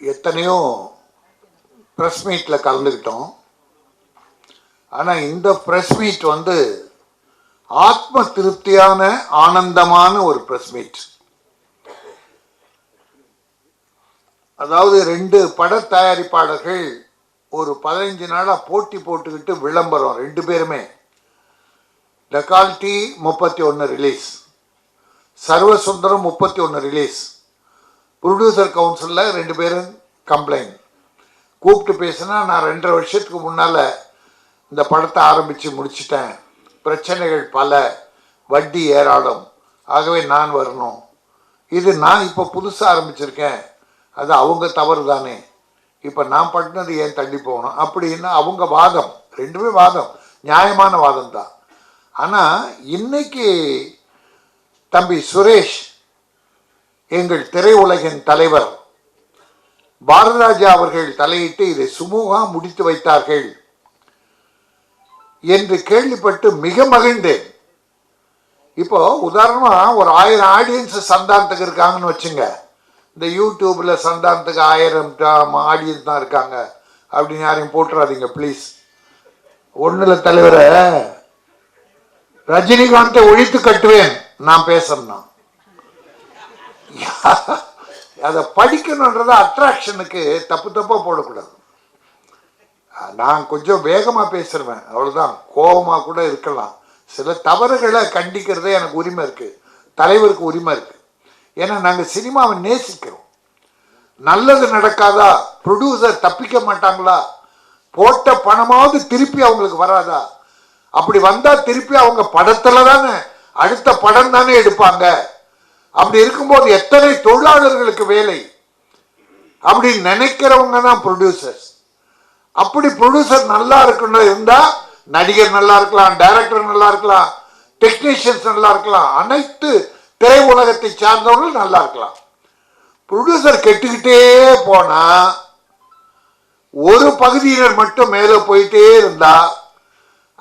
எத்தனையோ ப்ரெஸ் மீட்டில் கலந்துக்கிட்டோம். ஆனால் இந்த ப்ரெஸ் மீட் வந்து ஆத்ம திருப்தியான ஆனந்தமான ஒரு ப்ரெஸ் மீட் அதாவது ரெண்டு பட தயாரிப்பாளர்கள் ஒரு பதினஞ்சு நாளாக போட்டி போட்டுக்கிட்டு விளம்பரம் ரெண்டு பேருமே. டெக்கால்டி முப்பத்தி ஒன்று ரிலீஸ் சர்வசுந்தரம் முப்பத்தி ஒன்று ரிலீஸ் ப்ரொடியூசர் கவுன்சிலில் ரெண்டு பேரும் கம்ப்ளைண்ட் கூப்பிட்டு பேசினா நான் ரெண்டரை வருஷத்துக்கு முன்னால் இந்த படத்தை ஆரம்பித்து முடிச்சிட்டேன். பிரச்சனைகள் பல வட்டி ஏராளம். ஆகவே நான் வரணும். இது நான் இப்போ புதுசாக ஆரம்பிச்சிருக்கேன். அது அவங்க தவறு தானே. இப்போ நான் பட்டினது ஏன் தள்ளி போகணும்? அப்படின்னா அவங்க வாதம். ரெண்டுமே வாதம். நியாயமான வாதம் தான் ஆனால் இன்னைக்கு தம்பி சுரேஷ் எங்கள் திரையுலகின் தலைவர். பாரதராஜா அவர்கள் தலையிட்டு இதை சுமூகம் முடித்து வைத்தார்கள். என்று கேள்விப்பட்டு மிக மகிழ்ந்தேன். இப்போ உதாரணமா ஒரு ஆயிரம் ஆடியன்ஸ் சந்தானத்துக்கு இருக்காங்கன்னு வச்சுங்க. இந்த யூடியூப்ல சந்தானத்துக்கு ஆயிரம் ஆடியன்ஸ் தான் இருக்காங்க. அப்படின்னு யாரையும் போட்டுறாதீங்க ப்ளீஸ் ஒண்ணுல தலைவரை ரஜினிகாந்தை ஒழித்து கட்டுவேன் நான் பேசுறேன்னா அதை படிக்கணுன்றத அட்ராக்ஷனுக்கு தப்பு தப்பாக போடக்கூடாது. நான் கொஞ்சம் வேகமாக பேசுறேன் அவ்வளோதான் கோபமாக கூட இருக்கலாம். சில தவறுகளை கண்டிக்கிறதே எனக்கு உரிமை இருக்குது தலைவருக்கு உரிமை இருக்குது ஏன்னா நாங்கள் சினிமாவை நேசிக்கிறோம். நல்லது நடக்காதா? ப்ரொடியூசர் தப்பிக்க மாட்டாங்களா? போட்ட பணமாவது திருப்பி அவங்களுக்கு வராதா? அப்படி வந்தால் திருப்பி அவங்க படத்தில் தானே அடுத்த படம் தானே எடுப்பாங்க? அப்படி இருக்கும்போது எத்தனை தொழிலாளர்களுக்கு வேலை? அப்படி நினைக்கிறவங்க தான் ப்ரொடியூசர்ஸ் அப்படி ப்ரொடியூசர் நல்லா இருக்குன்னு இருந்தால் நடிகர் நல்லா இருக்கலாம் டைரக்டர் நல்லா இருக்கலாம் டெக்னீஷியன்ஸ் நல்லா இருக்கலாம். அனைத்து திரை உலகத்தை சார்ந்தவர்கள் நல்லா இருக்கலாம். ப்ரொடியூசர் கெட்டுக்கிட்டே போனால் ஒரு பகுதியினர் மட்டும் மேலே போயிட்டே இருந்தால்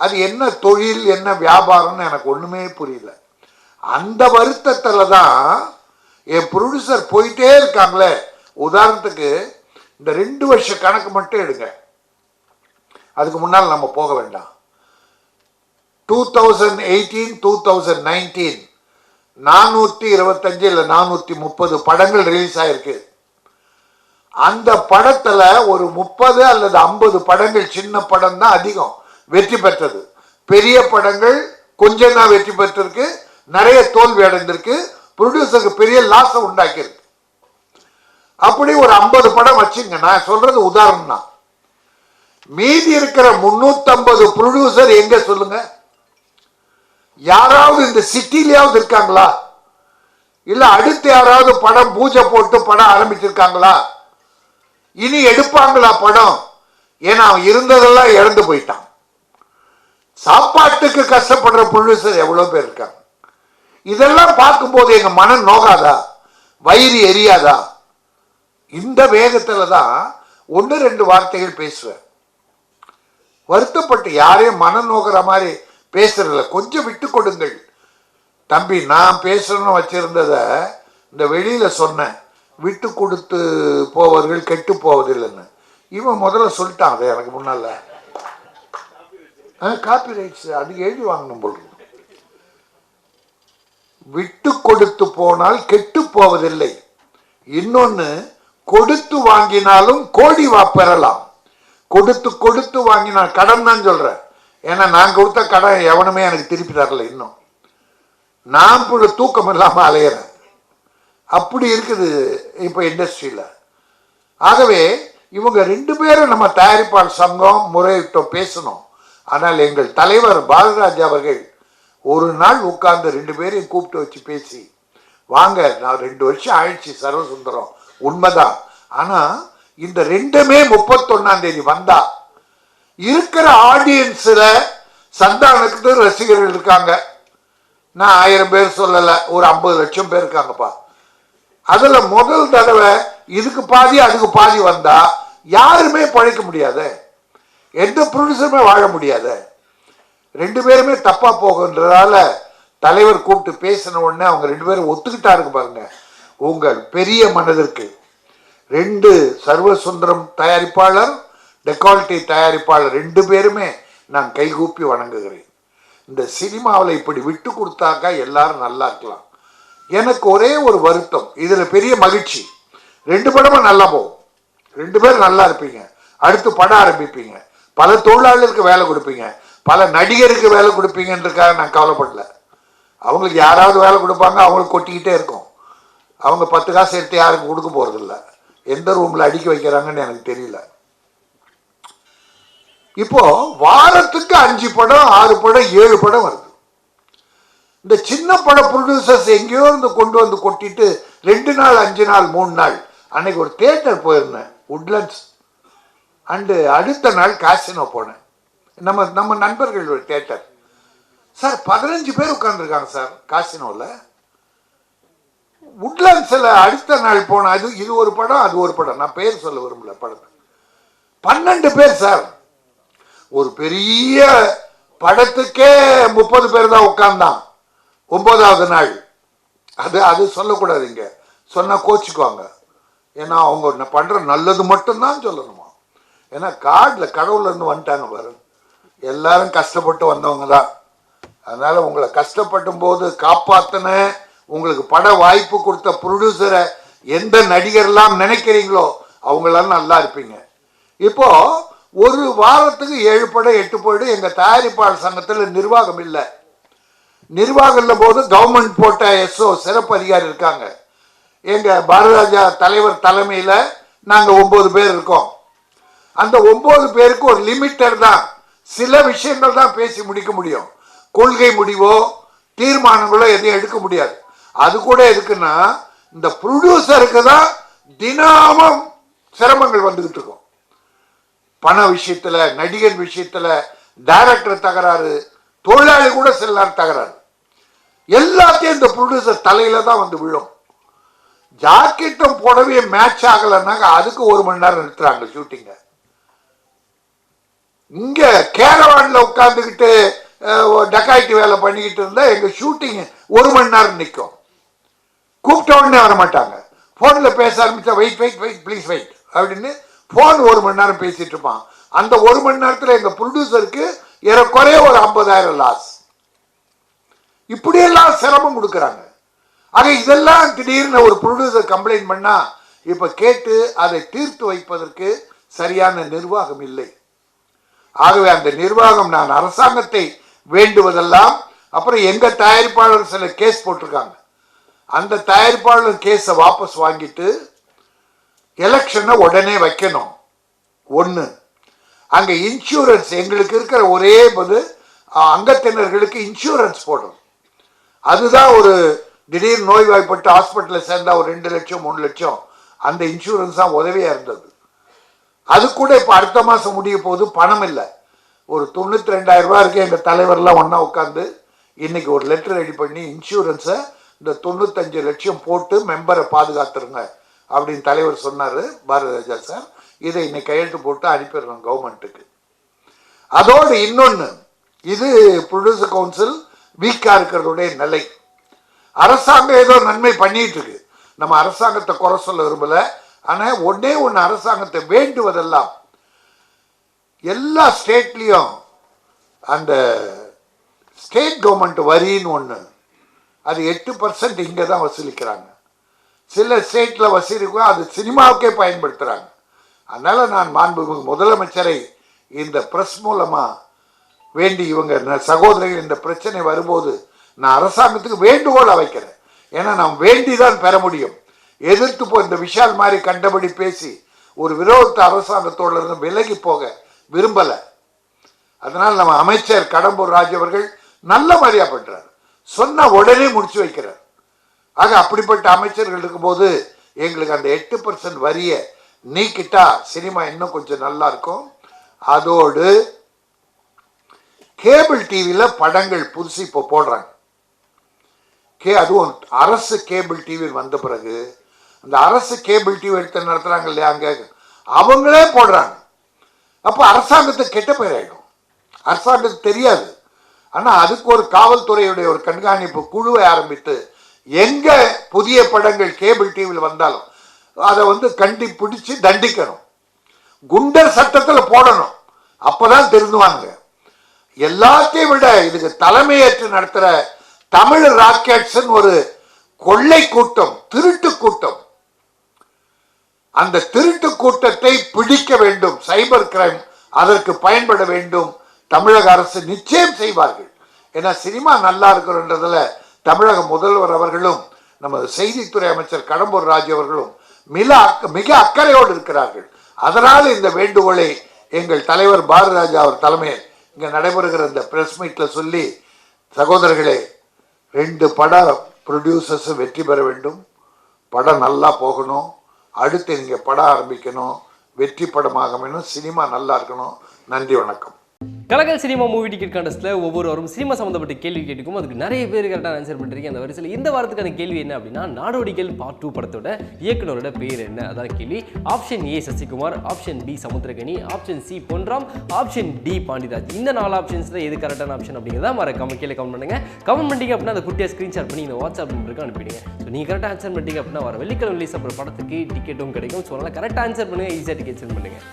அது என்ன தொழில் என்ன வியாபாரம்னு எனக்கு ஒன்றுமே புரியல. அந்த வருத்தத்தில் தான் என் ப்ரொடியூசர் போயிட்டே இருக்காங்களே. உதாரணத்துக்கு இந்த ரெண்டு வருஷ கணக்கு மட்டும் எடுங்க. அதுக்கு முன்னால் நம்ம போக வேண்டாம். Two thousand eighteen two thousand nineteen நானூற்றி இருபத்தஞ்சு இல்லை நானூற்றி முப்பது படங்கள் ரிலீஸ் ஆகிருக்கு அந்த படத்தில் ஒரு முப்பது அல்லது ஐம்பது படங்கள் சின்ன படம் தான் அதிகம். வெற்றி பெற்றது. பெரிய படங்கள் கொஞ்சம் தான் வெற்றி பெற்றிருக்கு. நிறைய தோல்வி அடைந்திருக்கு. ப்ரொடியூசருக்கு பெரிய லாஸை உண்டாக்கியிருக்கு. அப்படி ஒரு ஐம்பது படம் வச்சுங்க. நான் சொல்றது உதாரணம் தான் மீதி இருக்கிற முன்னூத்தம்பது ப்ரொடியூசர் எங்க சொல்லுங்க? யாராவது இந்த சிட்டிலேயாவது இருக்காங்களா? இல்ல அடுத்து யாராவது படம் பூஜை போட்டு படம் ஆரம்பிச்சிருக்காங்களா? இனி எடுப்பாங்களா படம்? ஏன்னா அவன் இருந்ததெல்லாம் இழந்து போயிட்டான். சாப்பாட்டுக்கு கஷ்டப்படுற ப்ரொடியூசர் எவ்வளவு பேர் இருக்காங்க? இதெல்லாம் பார்க்கும்போது எங்க மனம் நோகாதா? வயிறு எரியாதா? இந்த வேகத்துல தான் ஒன்று ரெண்டு வார்த்தைகள் பேசுவேன். வருத்தப்பட்டு யாரையும் மனம் நோக்கிற மாதிரி பேசுறதில்ல. கொஞ்சம் விட்டு கொடுங்கள். தம்பி நான் பேசணும்னு வச்சிருந்தத இந்த வெளியில சொன்னேன். விட்டு கொடுத்து போவர்கள் கெட்டு போவதில்லைன்னு. இவன் முதல்ல சொல்லிட்டான் அதை எனக்கு முன்னால. காப்பி ரைட்ஸ் அது எழுதி வாங்கணும் போல் விட்டு கொடுத்து போனால் கெட்டு போவதில்லை. இன்னொன்னு கொடுத்து வாங்கினாலும் கோடி வா பெறலாம். கொடுத்து கொடுத்து வாங்கினால் கடன் தான் சொல்கிறேன் ஏன்னா நான் கொடுத்த கடன் எவனுமே எனக்கு திருப்பி தரல இன்னும். நான் இப்ப தூக்கம் இல்லாம அலையிறேன். அப்படி இருக்குது இப்போ இண்டஸ்ட்ரியில் ஆகவே இவங்க ரெண்டு பேரும் நம்ம தயாரிப்பாளர் சங்கம் முறையிட்டோம் பேசணும். ஆனால் எங்கள் தலைவர் பாலராஜ் அவர்கள் ஒரு நாள் உட்கார்ந்து ரெண்டு பேரையும் கூப்பிட்டு வச்சு பேசி வாங்க நான் ரெண்டு வருஷம் ஆயிடுச்சு சர்வசுந்தரம். உண்மைதான். ஆனால் இந்த ரெண்டுமே முப்பத்தொன்னாம் தேதி வந்தா இருக்கிற ஆடியன்ஸில் சந்தானத்துக்கு ரசிகர்கள் இருக்காங்க. நான் ஆயிரம் பேர் சொல்லலை ஒரு ஐம்பது லட்சம் பேர் இருக்காங்கப்பா. அதில் முதல் தடவை இதுக்கு பாதி அதுக்கு பாதி வந்தா யாருமே பழைக்க முடியாது. எந்த ப்ரொடியூசருமே வாழ முடியாது. ரெண்டு பேருமே தப்பா போகுன்றதால தலைவர் கூப்பிட்டு பேசின உடனே அவங்க ரெண்டு பேரும் ஒத்துக்கிட்டாருங்க பாருங்க. உங்கள் பெரிய மனதிற்கு. ரெண்டு சர்வசுந்தரம் தயாரிப்பாளர் டெக்கால்டி தயாரிப்பாளர் ரெண்டு பேருமே நான் கைகூப்பி வணங்குகிறேன். இந்த சினிமாவில் இப்படி விட்டு கொடுத்தாக்கா எல்லாரும் நல்லா இருக்கலாம். எனக்கு ஒரே ஒரு வருத்தம் இதில் பெரிய மகிழ்ச்சி. ரெண்டு படமும் நல்லா போகும். ரெண்டு பேரும் நல்லா இருப்பீங்க. அடுத்து படம் ஆரம்பிப்பீங்க. பல தொழிலாளருக்கு வேலை கொடுப்பீங்க. பல நடிகருக்கு வேலை கொடுப்பீங்கன்றதுக்காக நான் கவலைப்படல. அவங்களுக்கு யாராவது வேலை கொடுப்பாங்க அவங்களுக்கு கொட்டிக்கிட்டே இருக்கும். அவங்க பத்து காசு எடுத்து யாருக்கும் கொடுக்க போகிறதில்ல எந்த ரூமில் அடிக்க வைக்கிறாங்கன்னு எனக்கு தெரியல. இப்போ வாரத்துக்கு அஞ்சு படம் ஆறு படம் ஏழு படம் வருது. இந்த சின்ன பட ப்ரொடியூசர்ஸ் எங்கேயோ இருந்து கொண்டு வந்து கொட்டிட்டு ரெண்டு நாள் அஞ்சு நாள் மூணு நாள். அன்னைக்கு ஒரு தேட்டர் போயிருந்தேன் உட்லண்ட்ஸ் அண்டு அடுத்த நாள் காசினோ போனேன். நம்ம நம்ம நண்பர்கள் ஒரு சார் பதினஞ்சு பேர் உட்காந்துருக்காங்க சார் காசினோவில் உட்லாண்ட்ஸில் அடுத்த நாள் போன அது இது ஒரு படம் அது ஒரு படம். நான் பேர் சொல்ல விரும்பல படத்தை. பன்னெண்டு பேர் சார். ஒரு பெரிய படத்துக்கே முப்பது பேர் தான் உட்கார்ந்தான். ஒன்பதாவது நாள். அது அது சொல்லக்கூடாது இங்கே. சொன்னா கோச்சிக்குவாங்க. ஏன்னா அவங்க பண்ணுற பண்ற நல்லது மட்டும்தான் சொல்லணுமா? ஏன்னா காட்டில் கடவுள் இருந்து வந்துட்டாங்க பாருங்க. எல்லாரும் கஷ்டப்பட்டு வந்தவங்க தான் அதனால உங்களை கஷ்டப்படும் போது காப்பாத்தின உங்களுக்கு பட வாய்ப்பு கொடுத்த ப்ரொடியூசரை எந்த நடிகர்லாம் நினைக்கிறீங்களோ அவங்களாம் நல்லா இருப்பீங்க. இப்போ ஒரு வாரத்துக்கு ஏழு படம் எட்டு படம் எங்கள் தயாரிப்பாளர் சங்கத்தில் நிர்வாகம் இல்லை. நிர்வாகம் இல்லை போது கவர்மெண்ட் போட்ட எஸ்ஓ சிறப்பு அதிகாரி இருக்காங்க. எங்கள் பாரதராஜா தலைவர் தலைமையில் நாங்கள் ஒம்பது பேர் இருக்கோம். அந்த ஒம்பது பேருக்கு ஒரு லிமிட்டர் தான் சில விஷயங்கள் தான் பேசி முடிக்க முடியும். கொள்கை முடிவோ தீர்மானங்களோ எதையும் எடுக்க முடியாது. அது கூட எதுக்குன்னா இந்த ப்ரொடியூசருக்கு தான் தினமும் சிரமங்கள் வந்துகிட்டு இருக்கும். பண விஷயத்தில் நடிகர் விஷயத்தில் டைரக்டர் தகராறு தொழிலாளி கூட சில நேரம் தகராறு. எல்லாத்தையும் இந்த ப்ரொடியூசர் தலையில தான் வந்து விழும். ஜாக்கெட்டும் புடவையும் மேட்ச் ஆகலைன்னாக்க அதுக்கு ஒரு மணி நேரம் நிறுத்துறாங்க ஷூட்டிங்கை இங்க கேரவான்ல உட்காந்துக்கிட்டு டக்காய்ட்டு வேலை பண்ணிக்கிட்டு இருந்தா எங்க ஷூட்டிங் ஒரு மணி நேரம் நிற்கும் கூப்பிட்ட உடனே வர மாட்டாங்க. ஃபோனில் பேச ஆரம்பிச்சா wait wait wait please wait அப்படின்னு ஃபோன் ஒரு மணி நேரம் பேசிட்டு இருப்பான். அந்த ஒரு மணி நேரத்தில் எங்கள் ப்ரொடியூசருக்கு ஏறக்குறைய ஒரு ஐம்பதாயிரம் லாஸ் இப்படியெல்லாம் சிரமம் கொடுக்குறாங்க. ஆக இதெல்லாம் திடீர்னு ஒரு ப்ரொடியூசர் கம்ப்ளைண்ட் பண்ணா இப்போ கேட்டு அதை தீர்த்து வைப்பதற்கு சரியான நிர்வாகம் இல்லை. ஆகவே அந்த நிர்வாகம் நான் அரசாங்கத்தை வேண்டுவதெல்லாம் அப்புறம் எங்க தயாரிப்பாளர் சில கேஸ் போட்டிருக்காங்க. அந்த தயாரிப்பாளர் கேஸை வாபஸ் வாங்கிட்டு எலெக்ஷனை உடனே வைக்கணும். ஒன்று அங்கே இன்சூரன்ஸ் எங்களுக்கு இருக்கிற ஒரே போது அங்கத்தினர்களுக்கு இன்சூரன்ஸ் போடணும். அதுதான் ஒரு திடீர் நோய்வாய்ப்பட்டு ஹாஸ்பிட்டலில் சேர்ந்தால் ஒரு ரெண்டு லட்சம் மூணு லட்சம். அந்த இன்சூரன்ஸ் தான் உதவியாக இருந்தது. அது கூட இப்போ அடுத்த மாதம் முடிய போது பணம் இல்லை. ஒரு தொண்ணூற்றி ரெண்டாயிரம் ரூபாய் இருக்கு எங்கள் தலைவர்லாம் ஒன்றா உட்காந்து இன்னைக்கு ஒரு லெட்டர் ரெடி பண்ணி இன்சூரன்ஸை இந்த தொண்ணூத்தஞ்சு லட்சம் போட்டு மெம்பரை பாதுகாத்துருங்க அப்படின்னு தலைவர் சொன்னார் பாரதிராஜா சார். இதை இன்னைக்கு கையெழுத்து போட்டு அனுப்பிடுறோம் கவர்மெண்ட்டுக்கு அதோடு இன்னொன்று இது ப்ரொடியூசர் கவுன்சில் வீக்காக இருக்கிறதுடைய நிலை. அரசாங்கம் ஏதோ நன்மை பண்ணிட்டு இருக்கு. நம்ம அரசாங்கத்தை குறை சொல்ல விரும்பலை. ஆனால் ஒன்னே ஒன்று அரசாங்கத்தை வேண்டுவதெல்லாம் எல்லா ஸ்டேட்லேயும் அந்த ஸ்டேட் கவர்மெண்ட் வரின்னு ஒன்று அது எட்டு பர்சன்ட் இங்கே தான் வசூலிக்கிறாங்க. சில ஸ்டேட்டில் வசூலிக்கும் அது சினிமாவுக்கே பயன்படுத்துகிறாங்க அதனால் நான் மாண்புமிகு முதலமைச்சரை இந்த ப்ரெஸ் மூலமாக வேண்டி இவங்க சகோதரிகள் இந்த பிரச்சனை வரும்போது நான் அரசாங்கத்துக்கு வேண்டுகோள் வைக்கிறேன். ஏன்னா நாம் வேண்டி தான் பெற முடியும். எதிர்த்து போ இந்த விஷால் மாதிரி கண்டபடி பேசி ஒரு விரோத அரசாங்கத்தோடு இருந்து விலகி போக விரும்பலை. அதனால் நம்ம அமைச்சர் கடம்பூர் ராஜ் அவர்கள் நல்ல மாதிரியா பண்றார். சொன்ன உடனே முடிச்சு வைக்கிறார். ஆக அப்படிப்பட்ட அமைச்சர்கள் இருக்கும்போது எங்களுக்கு அந்த எட்டு பர்சன்ட் வரியை நீக்கிட்டா சினிமா இன்னும் கொஞ்சம் நல்லா இருக்கும். அதோடு கேபிள் டிவியில் படங்கள் புதுசு இப்போ போடுறாங்க. கே அதுவும் அரசு கேபிள் டிவி வந்த பிறகு அந்த அரசு கேபிள் டிவி எடுத்து நடத்துகிறாங்க இல்லையா அங்கே? அவங்களே போடுறாங்க. அப்போ அரசாங்கத்துக்கு கெட்ட பேர் ஆகிடும் அரசாங்கத்துக்கு தெரியாது. ஆனால் அதுக்கு ஒரு காவல்துறையுடைய ஒரு கண்காணிப்பு குழுவை ஆரம்பித்து எங்கே புதிய படங்கள் கேபிள் டிவியில் வந்தாலும் அதை வந்து கண்டி பிடிச்சி தண்டிக்கணும். குண்டர் சட்டத்தில் போடணும். அப்போதான் திருந்துவாங்க. எல்லாத்தையும் விட இதுக்கு தலைமையேற்று நடத்துகிற தமிழ் ராக்கெட்ஸ் ஒரு கொள்ளை கூட்டம் திருட்டு கூட்டம். அந்த திருட்டு கூட்டத்தை பிடிக்க வேண்டும். சைபர் கிரைம் அதற்கு பயன்பட வேண்டும். தமிழக அரசு நிச்சயம் செய்வார்கள். ஏன்னா சினிமா நல்லா இருக்கிறன்றதுல தமிழக முதல்வர் அவர்களும் நமது செய்தித்துறை அமைச்சர் கடம்பூர் ராஜு அவர்களும் மிக மிக அக்கறையோடு இருக்கிறார்கள். அதனால் இந்த வேண்டுகோளை எங்கள் தலைவர் பாரதிராஜா அவர் தலைமையில் இங்கே நடைபெறுகிற இந்த பிரஸ் மீட்டில் சொல்லி சகோதரர்களே ரெண்டு பட ப்ரொடியூசர்ஸும் வெற்றி பெற வேண்டும். படம் நல்லா போகணும். அடுத்து இங்கே படம் ஆரம்பிக்கணும். வெற்றி படமாக வேணும் சினிமா நல்லா இருக்கணும். நன்றி வணக்கம். கலகல் சினிமா மூவி டிக்கெட் கான்டெஸ்ட்டில் ஒவ்வொருவரும் சினிமா சம்மந்தப்பட்ட கேள்வி கேட்டுக்கும் அதுக்கு நிறைய பேர் கரெக்டாக ஆன்சர் பண்ணிருக்கீங்க. அந்த வரிசையில் இந்த வாரத்துக்கான கேள்வி என்ன அப்படின்னா நாடோடிகள் பார்ட் டூ படத்தோட இயக்குனரோட பேர் என்ன? அதான் கேள்வி. Option A Sasikumar option B Samuthirakani option C Ponram option D Pandiraj இந்த நாலு ஆப்ஷன்ஸில் எது கரெக்டான ஆப்ஷன் அப்படிங்கிறத மறக்காம கீழே கமெண்ட் பண்ணுங்க. கமெண்ட் பண்ணிட்டீங்க அப்படின்னா அந்த குட்டியாக ஸ்க்ரீன்ஷாட் பண்ணி இந்த வாட்ஸ்அப் நம்பருக்கு அனுப்பிடுங்க. ஸோ நீங்கள் கரெக்டாக ஆன்சர் பண்ணிட்டீங்க அப்படின்னா வர வெள்ளிக்கிழமை ரிலீஸ் அப்புறம் படத்துக்கு டிக்கெட்டும் கிடைக்கும். ஸோ அதனால் கரெக்டாக ஆன்சர் பண்ணுங்கள் ஈஸியாக டிக்கெட் சென்ட் பண்ணுங்கள்